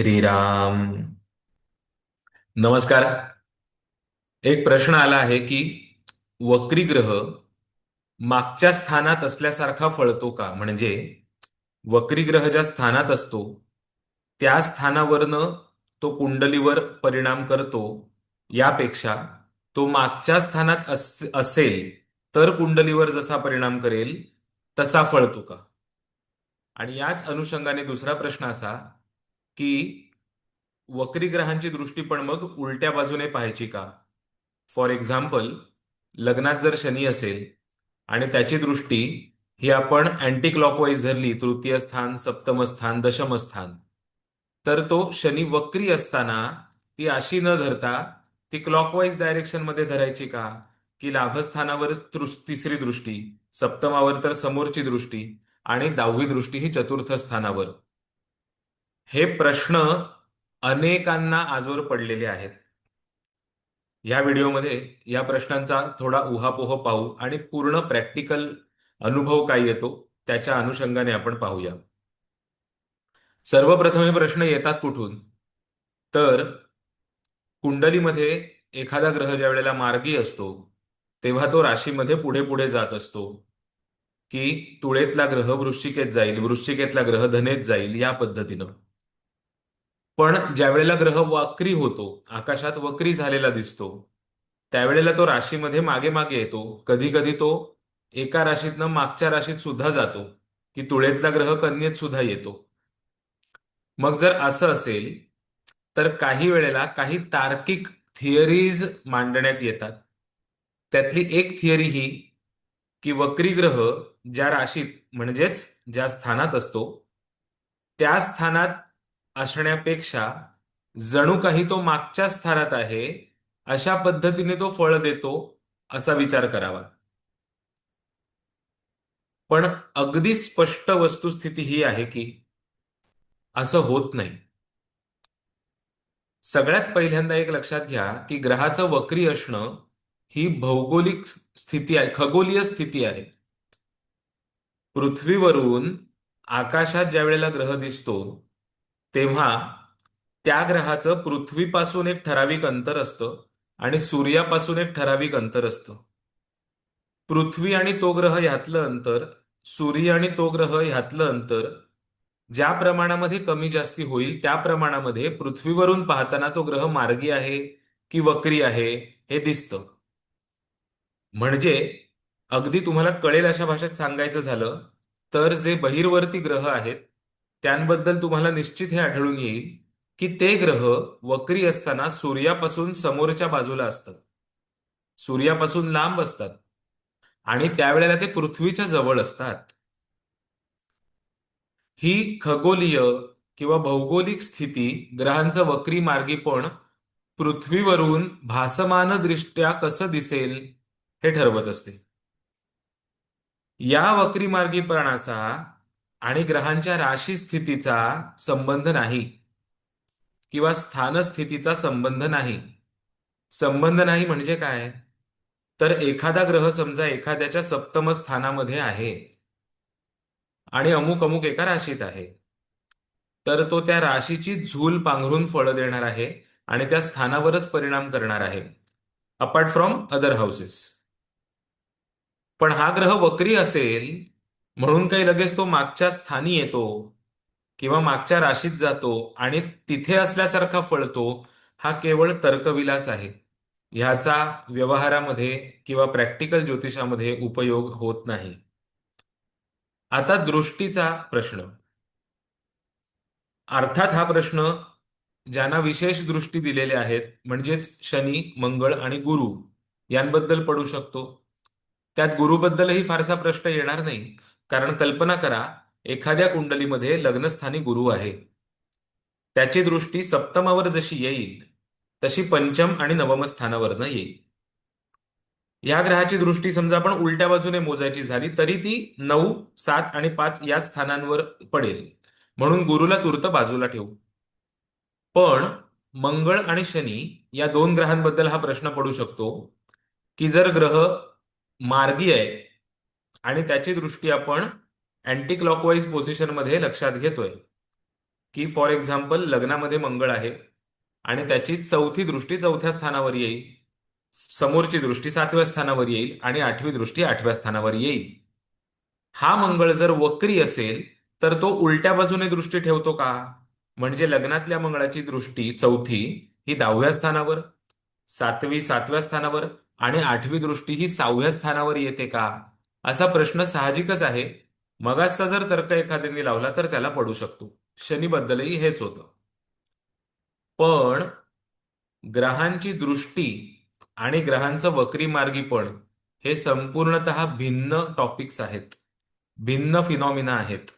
श्रीराम. नमस्कार. एक प्रश्न आला आहे की वक्री ग्रह मागच्या स्थानात असल्यासारखा फळतो का? म्हणजे वक्री ग्रह ज्या स्थानात असतो त्या स्थानावरनं तो कुंडलीवर परिणाम करतो. यापेक्षा तो मागच्या स्थानात असेल तर कुंडलीवर जसा परिणाम करेल तसा फळतो का? आणि याच अनुषंगाने दुसरा प्रश्न असा की वक्री ग्रहांची दृष्टी पण मग उलट्या बाजूने पाहायची का? फॉर एक्झाम्पल लग्नात जर शनी असेल आणि त्याची दृष्टी ही आपण अँटी क्लॉकवाईज धरली तृतीय स्थान सप्तम स्थान दशम स्थान तर तो शनी वक्री असताना ती अशी न धरता ती क्लॉकवाईज डायरेक्शनमध्ये धरायची का? की लाभस्थानावर तिसरी दृष्टी सप्तमावर तर समोरची दृष्टी आणि दहावी दृष्टी ही चतुर्थ स्थानावर. हे प्रश्न अनेकांना आजवर पडलेले आहेत. या व्हिडिओमध्ये या प्रश्नांचा थोडा उहापोह पाहू आणि पूर्ण प्रॅक्टिकल अनुभव काय येतो त्याच्या अनुषंगाने आपण पाहूया. सर्वप्रथम हे प्रश्न येतात कुठून? तर कुंडलीमध्ये एखादा ग्रह ज्या वेळेला मार्गी असतो तेव्हा तो राशीमध्ये पुढे पुढे जात असतो की तुळेतला ग्रह वृश्चिकेत जाईल वृश्चिकेतला ग्रह धनेत जाईल या पद्धतीनं. पण ज्या वेळेला ग्रह वक्री होतो आकाशात वक्री झालेला दिसतो त्यावेळेला तो राशीमध्ये मागे मागे येतो. कधी कधी तो एका राशीतनं मागच्या राशीत सुद्धा जातो की तुळेतला ग्रह कन्येत सुद्धा येतो. मग जर असं असेल तर काही वेळेला काही तार्किक थिअरीज मांडण्यात येतात. त्यातली एक थिअरी ही की वक्री ग्रह ज्या राशीत म्हणजेच ज्या स्थानात असतो त्या स्थानात असण्यापेक्षा जणू काही तो मागच्या स्थानात आहे अशा पद्धतीने तो फळ देतो असा विचार करावा. पण अगदी स्पष्ट वस्तुस्थिती ही आहे की असं होत नाही. सगळ्यात पहिल्यांदा एक लक्षात घ्या की ग्रहाचं वक्री असणं ही भौगोलिक स्थिती आहे खगोलीय स्थिती आहे. पृथ्वीवरून आकाशात ज्या वेळेला ग्रह दिसतो तेव्हा त्या ग्रहाचं पृथ्वीपासून एक ठराविक अंतर असतं आणि सूर्यापासून एक ठराविक अंतर असतं. पृथ्वी आणि तो ग्रह ह्यातलं अंतर सूर्य आणि तो ग्रह ह्यातलं अंतर ज्या प्रमाणामध्ये कमी जास्ती होईल त्या प्रमाणामध्ये पृथ्वीवरून पाहताना तो ग्रह मार्गी आहे की वक्री आहे हे दिसतं. म्हणजे अगदी तुम्हाला कळेल अशा भाषेत सांगायचं झालं तर जे बहिर्वर्ती ग्रह आहेत त्यांबद्दल तुम्हाला निश्चित हे आढळून येईल की ते ग्रह वक्री असताना सूर्यापासून समोरच्या बाजूला असतात. सूर्यापासून लांब असतात. आणि त्यावेळेला ते पृथ्वीच्या जवळ असतात. ही खगोलीय किंवा भौगोलिक स्थिती ग्रहांचं वक्री मार्गीपण पृथ्वीवरून भासमान दृष्ट्या कसं दिसेल हे ठरवत असते. या वक्री मार्गीपणाचा आणि ग्रहांच्या राशी स्थितीचा संबंध नाही. किंवा स्थानस्थितीचा संबंध नाही. संबंध नाही म्हणजे काय? तर एखादा ग्रह समजा एखाद्याच्या सप्तम स्थानामध्ये आहे. आणि अमुक अमुक एका राशीत आहे. तर तो त्या राशीची झूल पांघरून फळं देणार आहे आणि त्या स्थानावरच परिणाम करणार आहे. अपार्ट फ्रॉम अदर हाऊसेस पण हा ग्रह वक्री असेल म्हणून काही लगेच तो मागच्या स्थानी येतो किंवा मागच्या राशीत जातो आणि तिथे असल्यासारखा फळतो हा केवळ तर्कविलास आहे. ह्याचा व्यवहारामध्ये किंवा प्रॅक्टिकल ज्योतिषामध्ये उपयोग होत नाही. आता दृष्टीचा प्रश्न. अर्थात हा प्रश्न ज्यांना विशेष दृष्टी दिलेल्या आहेत म्हणजेच शनी मंगळ आणि गुरु यांबद्दल पडू शकतो. त्यात गुरुबद्दलही फारसा प्रश्न येणार नाही. कारण कल्पना करा एखाद्या कुंडलीमध्ये लग्नस्थानी गुरु आहे. त्याची दृष्टी सप्तमावर जशी येईल तशी पंचम आणि नवम स्थानावरनं येईल. या ग्रहाची दृष्टी समजा आपण उलट्या बाजूने मोजायची झाली तरी ती नऊ सात आणि पाच या स्थानांवर पडेल. म्हणून गुरुला तुर्त बाजूला ठेवू. पण मंगळ आणि शनी या दोन ग्रहांबद्दल हा प्रश्न पडू शकतो की जर ग्रह मार्गी आहे आणि त्याची दृष्टी आपण अँटी क्लॉकवाईज पोझिशनमध्ये लक्षात घेतोय. की फॉर एक्झाम्पल लग्नामध्ये मंगळ आहे आणि त्याची चौथी दृष्टी चौथ्या स्थानावर येईल. समोरची दृष्टी सातव्या स्थानावर येईल आणि आठवी दृष्टी आठव्या स्थानावर येईल. हा मंगळ जर वक्री असेल तर तो उलट्या बाजूने दृष्टी ठेवतो का? म्हणजे लग्नातल्या मंगळाची दृष्टी चौथी ही दहाव्या स्थानावर सातवी सातव्या स्थानावर आणि आठवी दृष्टी ही सहाव्या स्थानावर येते का? असा प्रश्न साहजिकच आहे. मगासचा जर तर्क एखाद्याने लावला तर त्याला पडू शकतो. शनीबद्दलही हेच होतं. पण ग्रहांची दृष्टी आणि ग्रहांचं वक्री मार्गीपण हे संपूर्णतः भिन्न टॉपिक्स आहेत. भिन्न फिनॉमिना आहेत.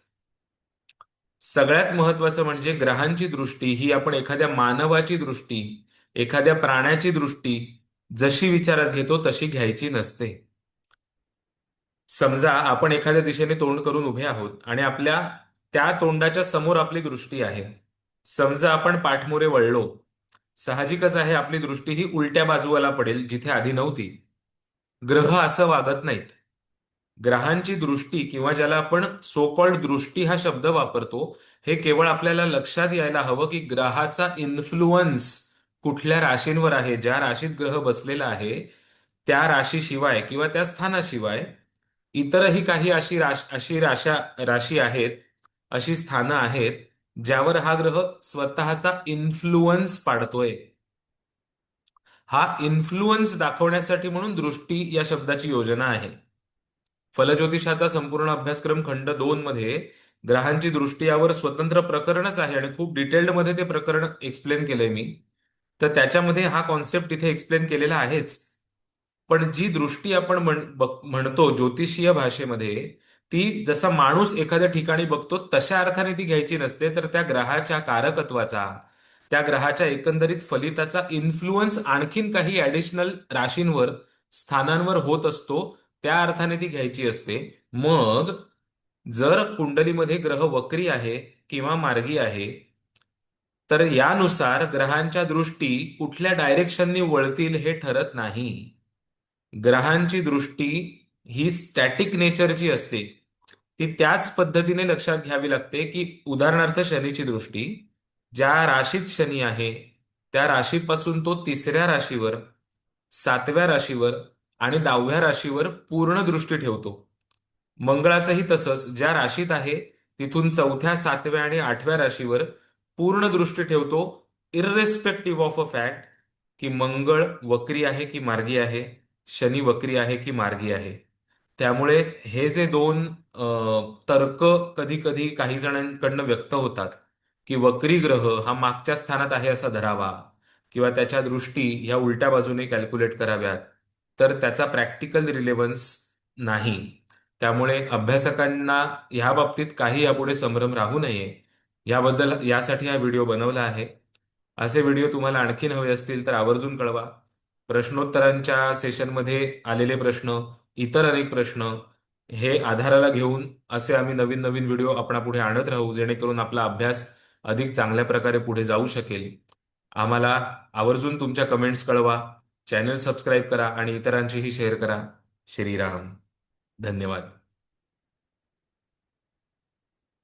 सगळ्यात महत्वाचं म्हणजे ग्रहांची दृष्टी ही आपण एखाद्या मानवाची दृष्टी एखाद्या प्राण्याची दृष्टी जशी विचारात घेतो तशी घ्यायची नसते. समजा आपण एखाद्या दिशेने तोंड करून उभे आहोत आणि आपल्या त्या तोंडाच्या समोर आपली दृष्टी आहे. समजा आपण पाठमोरे वळलो. साहजिकच आहे आपली दृष्टी ही उलट्या बाजूला पडेल जिथे आधी नव्हती. ग्रह असं वागत नाहीत. ग्रहांची दृष्टी किंवा ज्याला आपण सो कॉल्ड दृष्टी हा शब्द वापरतो हे केवळ आपल्याला लक्षात यायला हवं की ग्रहाचा इन्फ्लुअन्स कुठल्या राशींवर आहे. ज्या राशीत ग्रह बसलेला आहे त्या राशीशिवाय किंवा त्या स्थानाशिवाय इतरही काही अशी राश अशी राशा राशी आहेत अशी स्थानं आहेत ज्यावर हा ग्रह स्वतःचा इन्फ्लुअन्स पाडतोय. हा इन्फ्लुअन्स दाखवण्यासाठी म्हणून दृष्टी या शब्दाची योजना आहे. फलज्योतिषाचा संपूर्ण अभ्यासक्रम खंड दोन मध्ये ग्रहांची दृष्टी यावर स्वतंत्र प्रकरणच आहे आणि खूप डिटेल्डमध्ये ते प्रकरण एक्सप्लेन केलंय मी. तर त्याच्यामध्ये हा कॉन्सेप्ट इथे एक्सप्लेन केलेला आहेच. पण जी दृष्टी आपण म्हणतो ज्योतिषीय भाषेमध्ये ती जसा माणूस एखाद्या ठिकाणी बघतो तशा अर्थाने ती घ्यायची नसते तर त्या ग्रहाच्या कारकत्वाचा त्या ग्रहाच्या एकंदरीत फलिताचा इन्फ्लुअन्स आणखीन काही ऍडिशनल राशींवर स्थानांवर होत असतो त्या अर्थाने ती घ्यायची असते. मग जर कुंडलीमध्ये ग्रह वक्री आहे किंवा मार्गी आहे तर यानुसार ग्रहांच्या दृष्टी कुठल्या डायरेक्शननी वळतील हे ठरत नाही. ग्रहांची दृष्टी ही स्टॅटिक नेचरची असते. ती त्याच पद्धतीने लक्षात घ्यावी लागते की उदाहरणार्थ शनीची दृष्टी ज्या राशीत शनी आहे त्या राशीपासून तो तिसऱ्या राशीवर सातव्या राशीवर आणि दहाव्या राशीवर पूर्ण दृष्टी ठेवतो. मंगळाचंही तसंच ज्या राशीत आहे तिथून चौथ्या सातव्या आणि आठव्या राशीवर पूर्ण दृष्टी ठेवतो इररेस्पेक्टिव्ह ऑफ अ फॅक्ट की मंगळ वक्री आहे की मार्गी आहे शनी वक्री आहे की मार्गी आहे? त्यामुळे हे जे दोन तर्क कधी कधी काही जणांकडनं व्यक्त होतात की वक्री ग्रह हा मागच्या स्थानात आहे असा धरावा किंवा त्याच्या दृष्टी ह्या उलट्या बाजूने कॅल्क्युलेट कराव्यात तर त्याचा प्रॅक्टिकल रिलेव्हन्स नाही. त्यामुळे अभ्यासकांना ह्या बाबतीत काही यापुढे संभ्रम राहू नये. याबद्दल यासाठी हा व्हिडिओ बनवला आहे. असे व्हिडिओ तुम्हाला आणखीन हवे असतील तर आवर्जून कळवा. प्रश्नोत्तरांच्या सेशनमध्ये आलेले प्रश्न इतर अनेक प्रश्न हे आधाराला घेऊन असे आम्ही नवीन नवीन व्हिडिओ आपणापुढे आणत राहू जेणेकरून आपला अभ्यास अधिक चांगल्या प्रकारे पुढे जाऊ शकेल. आम्हाला आवर्जून तुमच्या कमेंट्स कळवा चॅनल सबस्क्राईब करा आणि इतरांशीही शेअर करा. श्रीराम धन्यवाद.